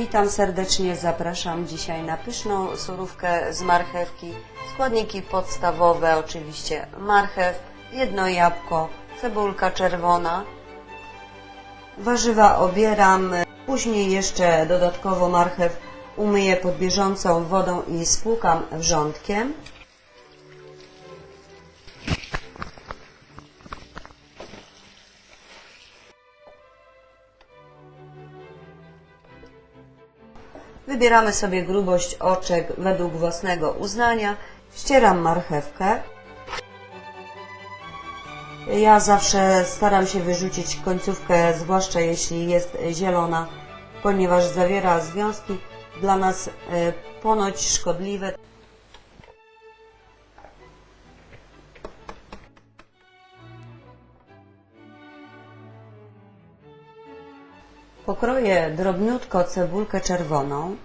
Witam serdecznie, zapraszam dzisiaj na pyszną surówkę z marchewki. Składniki podstawowe oczywiście marchew, jedno jabłko, cebulka czerwona. Warzywa obieram, później jeszcze dodatkowo marchew umyję pod bieżącą wodą i spłukam wrzątkiem. Wybieramy sobie grubość oczek według własnego uznania. Ścieram marchewkę. Ja zawsze staram się wyrzucić końcówkę, zwłaszcza jeśli jest zielona, ponieważ zawiera związki dla nas e, ponoć szkodliwe. Pokroję drobniutko cebulkę czerwoną.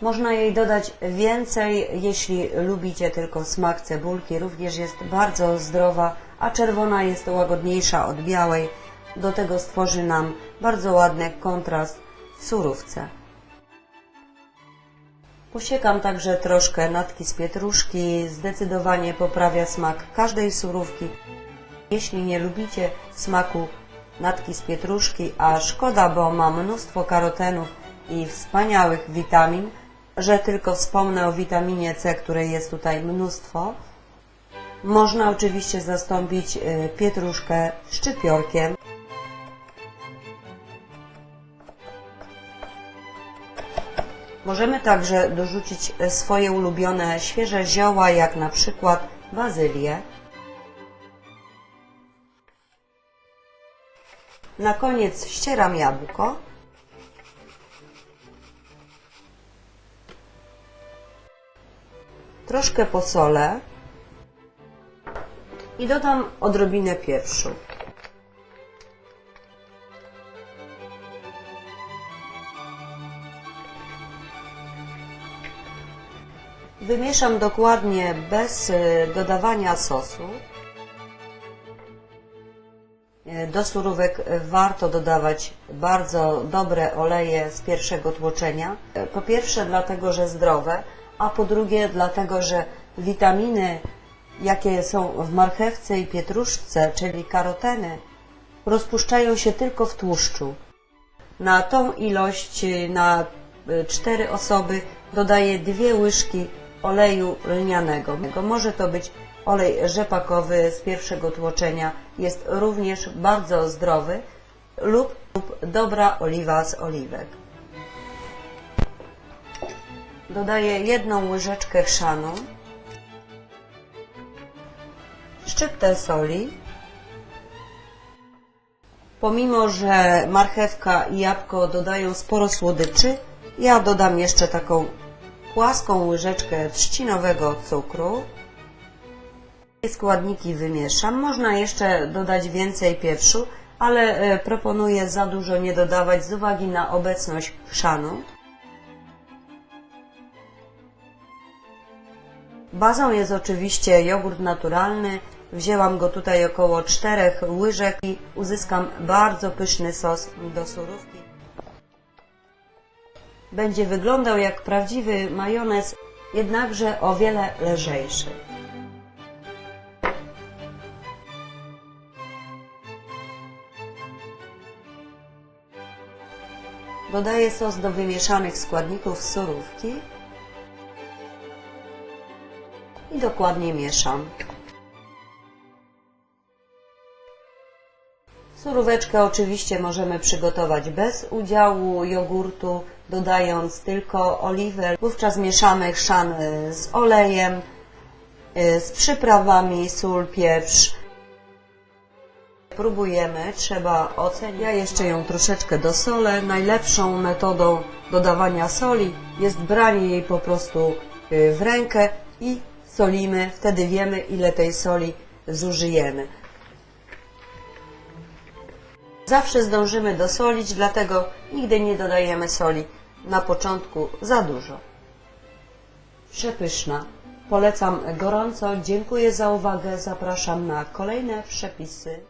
Można jej dodać więcej, jeśli lubicie tylko smak cebulki. Również jest bardzo zdrowa, a czerwona jest łagodniejsza od białej. Do tego stworzy nam bardzo ładny kontrast w surówce. Posiekam także troszkę natki z pietruszki. Zdecydowanie poprawia smak każdej surówki. Jeśli nie lubicie smaku natki z pietruszki, a szkoda, bo ma mnóstwo karotenów i wspaniałych witamin, że tylko wspomnę o witaminie C, której jest tutaj mnóstwo, można oczywiście zastąpić y, pietruszkę szczypiorkiem. Możemy także dorzucić y, swoje ulubione świeże zioła, jak na przykład bazylię. Na koniec ścieram jabłko. Troszkę posolę i dodam odrobinę pieprzu. Wymieszam dokładnie bez y, dodawania sosu. Do surówek warto dodawać bardzo dobre oleje z pierwszego tłoczenia. Po pierwsze dlatego, że zdrowe, a po drugie dlatego, że witaminy, jakie są w marchewce i pietruszce, czyli karoteny, rozpuszczają się tylko w tłuszczu. Na tą ilość, na cztery osoby dodaję dwie łyżki oleju lnianego. Może to być olej rzepakowy z pierwszego tłoczenia, jest również bardzo zdrowy lub, lub dobra oliwa z oliwek. Dodaję jedną łyżeczkę chrzanu, szczyptę soli. Pomimo, że marchewka i jabłko dodają sporo słodyczy, ja dodam jeszcze taką płaską łyżeczkę trzcinowego cukru. Składniki wymieszam. Można jeszcze dodać więcej pieprzu, ale e, proponuję za dużo nie dodawać z uwagi na obecność chrzanu. Bazą jest oczywiście jogurt naturalny. Wzięłam go tutaj około 4 łyżek i uzyskam bardzo pyszny sos do surówki. Będzie wyglądał jak prawdziwy majonez, jednakże o wiele lżejszy. Dodaję sos do wymieszanych składników surówki i dokładnie mieszam. Suróweczkę oczywiście możemy przygotować bez udziału jogurtu, dodając tylko oliwę. Wówczas mieszamy chrzan y, z olejem, y, z przyprawami, sól, pieprz. Próbujemy, trzeba ocenić. Ja jeszcze ją troszeczkę dosolę. Najlepszą metodą dodawania soli jest branie jej po prostu y, w rękę i solimy. Wtedy wiemy, ile tej soli zużyjemy. Zawsze zdążymy dosolić, dlatego nigdy nie dodajemy soli na początku za dużo. Przepyszna. Polecam gorąco. Dziękuję za uwagę. Zapraszam na kolejne przepisy.